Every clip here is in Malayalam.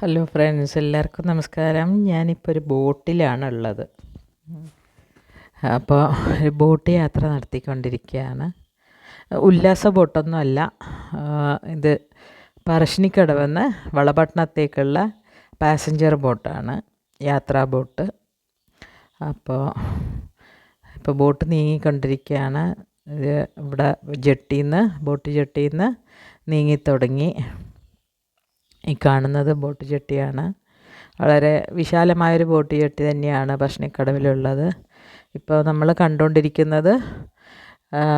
ഹലോ ഫ്രണ്ട്സ് എല്ലാവർക്കും നമസ്കാരം. ഞാനിപ്പോൾ ഒരു ബോട്ടിലാണ് ഉള്ളത് അപ്പോൾ ഒരു ബോട്ട് യാത്ര നടത്തിക്കൊണ്ടിരിക്കുകയാണ്. ഉല്ലാസ ബോട്ടൊന്നും അല്ല ആ, ഇത് പറശ്ശിനിക്കടവെന്ന് വളപട്ടണത്തേക്കുള്ള പാസഞ്ചർ ബോട്ടാണ്. യാത്രാ ബോട്ട്. അപ്പോൾ ഇപ്പോൾ ബോട്ട് നീങ്ങിക്കൊണ്ടിരിക്കുകയാണ്. ഇത് ഇവിടെ ജെട്ടിയിൽ നിന്ന് ബോട്ട് ജെട്ടിയിൽ നിന്ന് നീങ്ങിത്തുടങ്ങി. ഈ കാണുന്നത് ബോട്ട് ജെട്ടിയാണ്. വളരെ വിശാലമായൊരു ബോട്ട് ജെട്ടി തന്നെയാണ് ഭക്ഷണിക്കടവിലുള്ളത് ഇപ്പോൾ നമ്മൾ കണ്ടുകൊണ്ടിരിക്കുന്നത്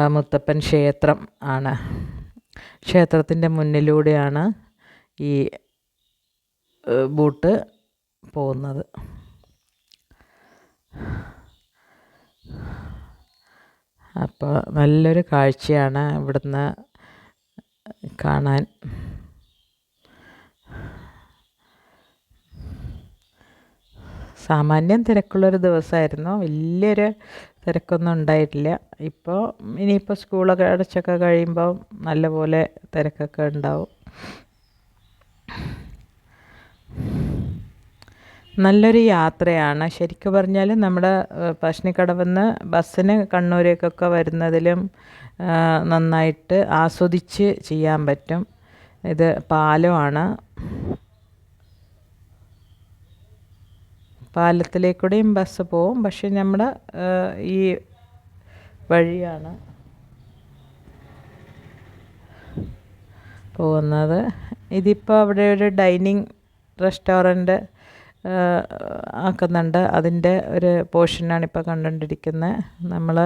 മുത്തപ്പൻ ക്ഷേത്രം ആണ്. ക്ഷേത്രത്തിന്റെ മുന്നിലൂടെയാണ് ഈ ബോട്ട് പോകുന്നത്. അപ്പോൾ നല്ലൊരു കാഴ്ചയാണ് ഇവിടുന്ന് കാണാൻ. സാമാന്യം തിരക്കുള്ളൊരു ദിവസമായിരുന്നു. വലിയൊരു തിരക്കൊന്നും ഉണ്ടായിട്ടില്ല. ഇപ്പോൾ ഇനിയിപ്പോൾ സ്കൂളൊക്കെ അടച്ചൊക്കെ കഴിയുമ്പോൾ നല്ലപോലെ തിരക്കൊക്കെ ഉണ്ടാവും. നല്ലൊരു യാത്രയാണ്. ശരിക്കും പറഞ്ഞാൽ നമ്മുടെ പശ്ചിനിക്കടവെന്ന് ബസ്സിന് കണ്ണൂരേക്കൊക്കെ വരുന്നതിലും നന്നായിട്ട് ആസ്വദിച്ച് ചെയ്യാൻ പറ്റും. ഇത് പാലമാണ്. പാലത്തിലേക്കൂടെയും ബസ് പോവും. പക്ഷെ നമ്മുടെ ഈ വഴിയാണ് പോകുന്നത്. ഇതിപ്പോൾ അവിടെ ഒരു ഡൈനിങ് റെസ്റ്റോറന്റ് ആക്കുന്നുണ്ട്. അതിന്റെ ഒരു പോർഷനാണ് ഇപ്പോൾ കണ്ടുകൊണ്ടിരിക്കുന്നത്. നമ്മൾ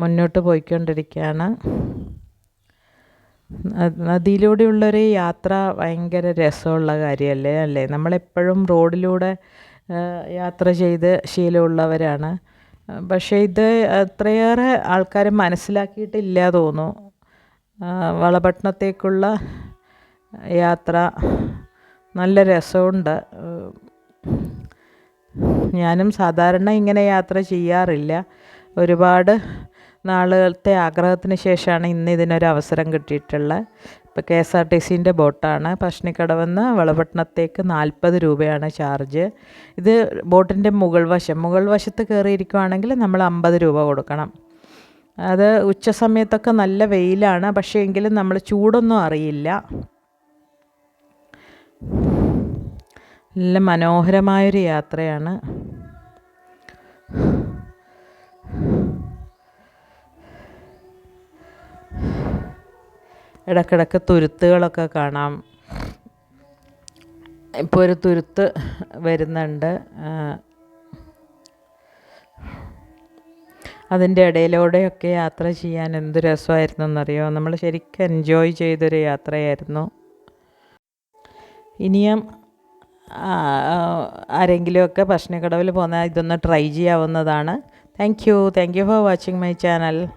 മുന്നോട്ട് പോയിക്കൊണ്ടിരിക്കുകയാണ്. നദിയിലൂടെയുള്ളൊരു യാത്ര ഭയങ്കര രസമുള്ള കാര്യമല്ലേ അല്ലേ? നമ്മളെപ്പോഴും റോഡിലൂടെ യാത്ര ചെയ്ത് ശീലമുള്ളവരാണ്. പക്ഷേ ഇത് അത്രയേറെ ആൾക്കാർ മനസ്സിലാക്കിയിട്ടില്ല തോന്നുന്നു. വളപട്ടണത്തേക്കുള്ള യാത്ര നല്ല രസമുണ്ട്. ഞാനും സാധാരണ ഇങ്ങനെ യാത്ര ചെയ്യാറില്ല. ഒരുപാട് നാളുകളത്തെ ആഗ്രഹത്തിന് ശേഷമാണ് ഇന്ന് ഇതിനൊരു അവസരം കിട്ടിയിട്ടുള്ളത്. ഇപ്പോൾ കെ എസ് ആർ ടി സിന്റെ ബോട്ടാണ്. പഷ്ണിക്കടവെന്ന് വളപട്ടണത്തേക്ക് നാൽപ്പത് രൂപയാണ് ചാർജ്. ഇത് ബോട്ടിന്റെ മുകൾ വശം മുകൾ വശത്ത് കയറിയിരിക്കുവാണെങ്കിൽ നമ്മൾ അമ്പത് രൂപ കൊടുക്കണം. അത് ഉച്ച സമയത്തൊക്കെ നല്ല വെയിലാണ് പക്ഷേ എങ്കിലും നമ്മൾ ചൂടൊന്നും അറിയില്ല. നല്ല മനോഹരമായൊരു യാത്രയാണ്. ഇടക്കിടക്ക് തുരുത്തുകളൊക്കെ കാണാം. ഇപ്പോൾ ഒരു തുരുത്ത് വരുന്നുണ്ട്. അതിന്റെ ഇടയിലൂടെയൊക്കെ യാത്ര ചെയ്യാൻ എന്ത് രസമായിരുന്നു എന്നറിയോ നമ്മൾ ശരിക്കും എൻജോയ് ചെയ്തൊരു യാത്രയായിരുന്നു. ഇനിയും ആരെങ്കിലുമൊക്കെ ഭക്ഷണക്കടവിൽ പോകുന്ന ഇതൊന്ന് ട്രൈ ചെയ്യാവുന്നതാണ്. Thank you thank you for watching my channel